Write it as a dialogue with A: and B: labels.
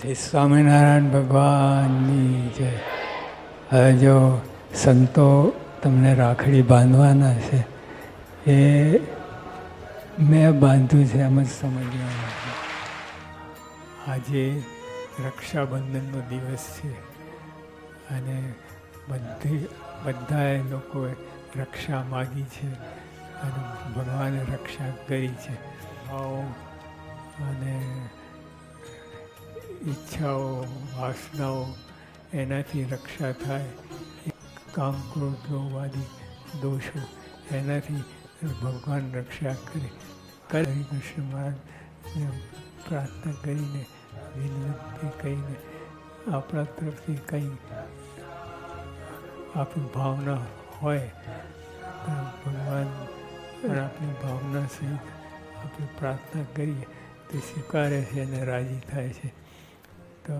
A: શ્રી સ્વામિનારાયણ ભગવાનની જય હવે જો સંતો તમને રાખડી બાંધવાના છે, એ મેં બાંધ્યું છે, એમ જ સમજવાનું આજે રક્ષાબંધનનો દિવસ છે અને બધી, બધાએ લોકોએ રક્ષા માગી છે અને ભગવાને રક્ષા કરી છે. ભાવ અને ઈચ્છાઓ, વાસનાઓ એનાથી રક્ષા થાય. કામ ક્રોધોવાદી દોષો એનાથી ભગવાન રક્ષા કરે. કરે કૃષ્ણ મહારાજને પ્રાર્થના કરીને, વિનંતી કહીને આપણા તરફથી કંઈ આપણી ભાવના હોય તો ભગવાન પણ આપણી ભાવના સહિત આપણે પ્રાર્થના કરીએ. તે સ્વીકારે છે અને રાજી થાય છે.